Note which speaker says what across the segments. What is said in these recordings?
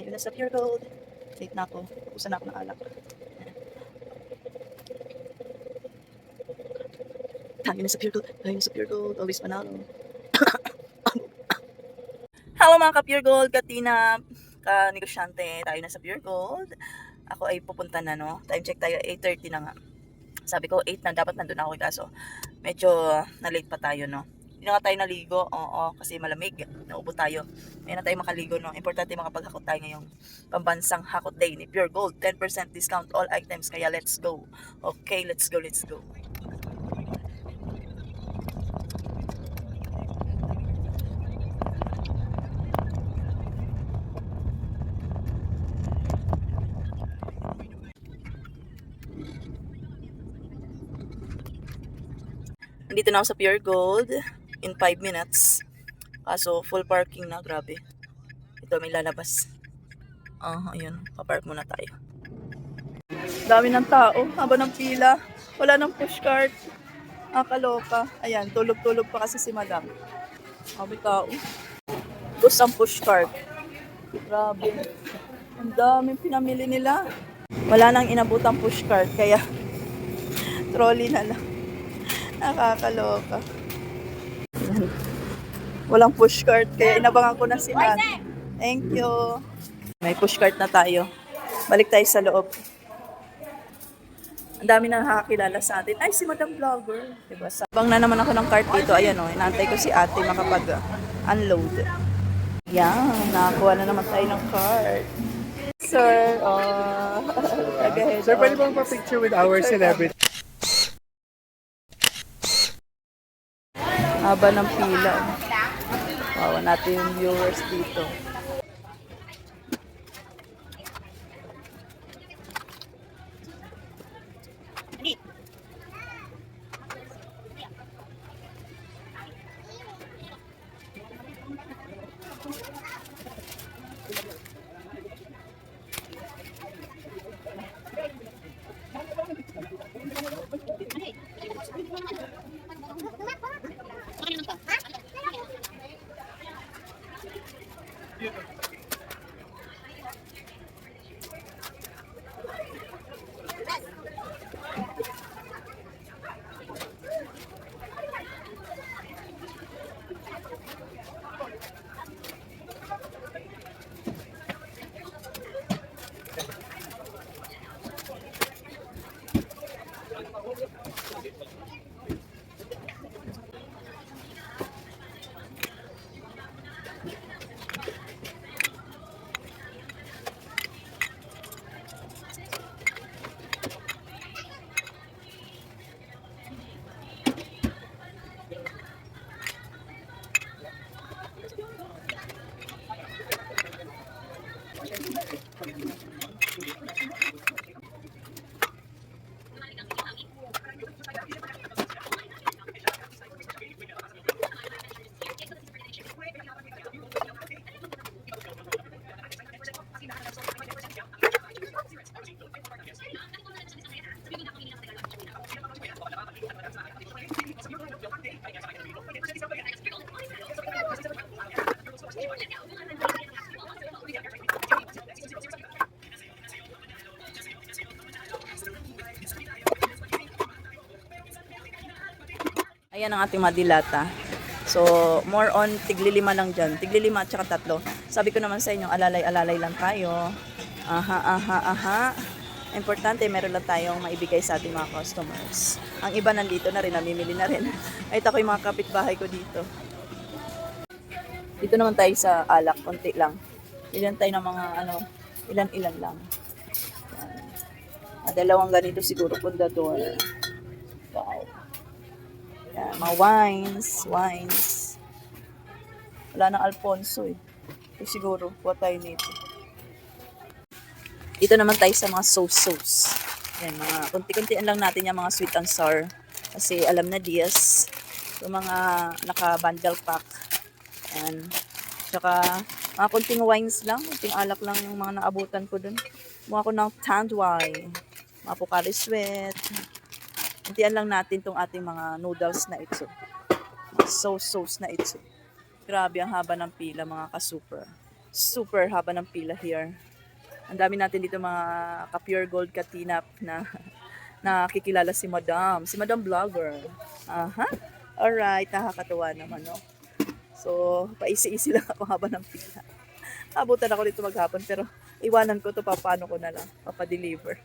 Speaker 1: Tayo na sa Pure Gold. Late na ako. Usan na ako ng alak. Tayo na sa Pure Gold. Tayo na sa Pure Gold. Always panalo. Hello mga ka-Pure Gold, katina, ka-negosyante. Tayo na sa Pure Gold. Ako ay pupunta na, no? Time check tayo, 8.30 na nga. Sabi ko, 8 na, dapat nandun ako. Kaso, medyo na-late pa tayo, no? Hindi na tayo naligo, oo, kasi malamig. Naubo tayo. Ngayon na tayo makaligo, no? Importante makapaghakot tayo ngayong pambansang hakot day ni Pure Gold. 10% discount all items, kaya let's go. Okay, let's go, let's go. Nandito na ako sa Pure Gold in 5 minutes. Kaso full parking na, grabe. Ito may lalabas. Ah, ayun. Papark muna tayo. Dami ng tao, haba ng pila. Wala ng pushcart. Ah, kaloka. Ayan, tulog-tulog pa kasi si madam. Sabi tao. Gusto ang pushcart. Grabe. Ang daming pinamili nila. Wala nang inabutang pushcart, kaya trolley na lang. Nakakaloka. Walang pushcart, kaya inabangan ko na si Nat. Thank you. May pushcart na tayo. Balik tayo sa loob. Ang dami na nakakilala sa atin. Ay, si Madam Vlogger. Diba? Sabang na naman ako ng cart dito. Ayan o, inaantay ko si ate makapag-unload. Yan, nakakuha na naman tayo ng cart. Sir, oh. Tagahead.
Speaker 2: Sir, pwede
Speaker 1: oh.
Speaker 2: bang pa-picture with our celebrity?
Speaker 1: Haba ng pila. Wawa natin yung viewers dito. Ayan ang ating madilata. So, more on tiglilima lang dyan. Tiglilima at saka tatlo. Sabi ko naman sa inyo, alalay-alalay lang tayo. Aha, aha, aha. Importante, meron lang tayong maibigay sa ating mga customers. Ang iba nandito na rin, namimili na rin. Ay, ako yung mga kapitbahay ko dito. Dito naman tayo sa alak, konti lang. Ilan tayo ng mga, ano, ilan-ilan lang. Yan. Dalawang ganito siguro, pundador. Wow. Yan, mga wines, wines. Wala nang Alfonso eh. So, siguro, kuha tayo nito. Dito naman tayo sa mga sauce-sauce. Yan, mga kunti-kuntian lang natin yung mga sweet and sour. Kasi alam na Diaz, yung mga naka-bundle pack. Yan. Tsaka, mga kunting wines lang, kunting alak lang yung mga naabutan ko dun. Mukha ko ng Tandwai, mga Pocari Sweat, Hintian lang natin tong ating mga noodles na ito. Sauce sauce na ito. Grabe ang haba ng pila mga ka-super. Super haba ng pila here. Ang dami natin dito mga ka-pure gold katinap na nakikilala si Madam. Si Madam Vlogger. Aha. Alright, nakakatuwa naman, no? So, paisi-isi lang ako haba ng pila. Abutan ako dito maghapon, pero iwanan ko to paano ko na lang, papadeliver.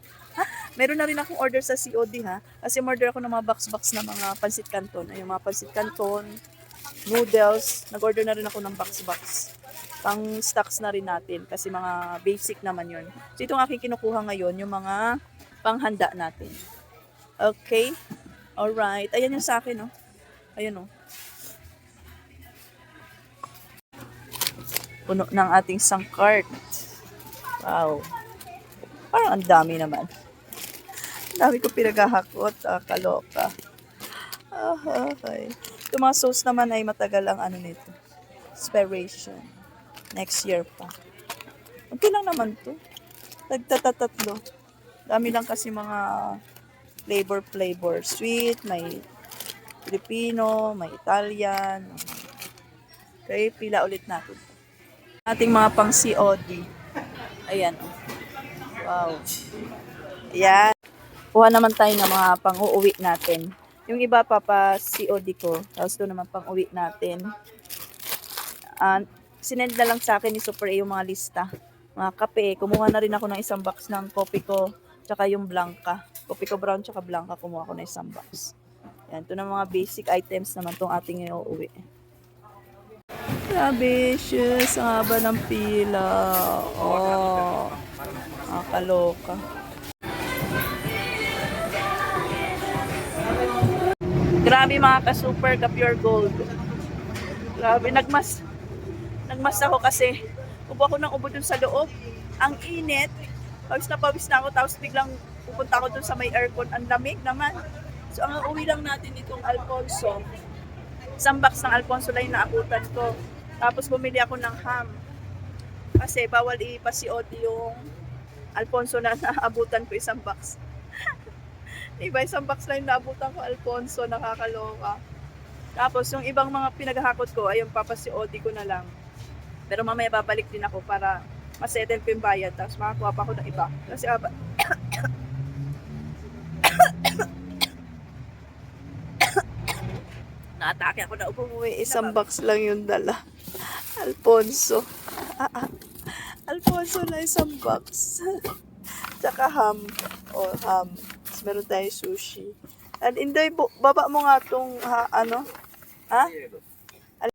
Speaker 1: Meron na rin akong order sa COD ha. Kasi order ako ng mga box-box na mga pansit canton. Ay, yung mga pansit canton, noodles. Nag-order na rin ako ng box-box. Pang stocks na rin natin kasi mga basic naman yun. So itong aking kinukuha ngayon, yung mga panghanda natin. Okay? Alright. Ayan yung sa akin, oh. Ayan, oh. Puno ng ating sangkart. Wow. Parang ang dami naman. Dami ko pinaghahakot. Ah, kaloka. Ah, okay. Yung mga sauce naman ay matagal ang ano nito. Expiration. Next year pa. Okay lang naman to. Nagtatatatlo. Dami lang kasi mga flavor flavor. Sweet, may Filipino, may Italian. Okay, pila ulit natin. Ating mga pang COD. Ayan. Wow. Ayan. Kuha naman tayo ng mga pang-uuwi natin. Yung iba pa pa COD ko. Tapos doon naman pang-uwi natin. Uh, sinend na lang sa akin ni Super A yung mga lista. Mga kape. Kumuha na rin ako ng isang box ng kopi ko. Tsaka yung blanca. Kopi ko brown tsaka blanca. Kumuha ko ng isang box. Yan. Ito na mga basic items naman tong ating iuwi. Grabe, sis. Ang haba ng pila. Oh. Nakakaloka. Grabe mga ka-super ka-pure gold. Grabe, nagmas. Nagmas ako kasi ubo ako ng ubo dun sa loob. Ang init. Pawis na pawis na ako tapos biglang pupunta ako dun sa may aircon. Ang lamig naman. So ang uuwi lang natin itong Alfonso. Isang box ng Alfonso lang yung naabutan ko. Tapos bumili ako ng ham. Kasi bawal ipasiod yung Alfonso na naabutan ko isang box. Iba isang box lang yung naabutan ko Alfonso, nakakaloka. Tapos yung ibang mga pinaghahakot ko, ay yung papasiod ko na lang. Pero mamaya babalik din ako para masettle ko yung bayad. Tapos makakuha pa ako ng iba. Kasi aba, Naatake ako na umuwi. Isang box lang yung dala. Alfonso. Alfonso na isang box. Tsaka ham. O, ham. Meron tayong sushi. And Inday, baba mo nga tong, ano? Ha?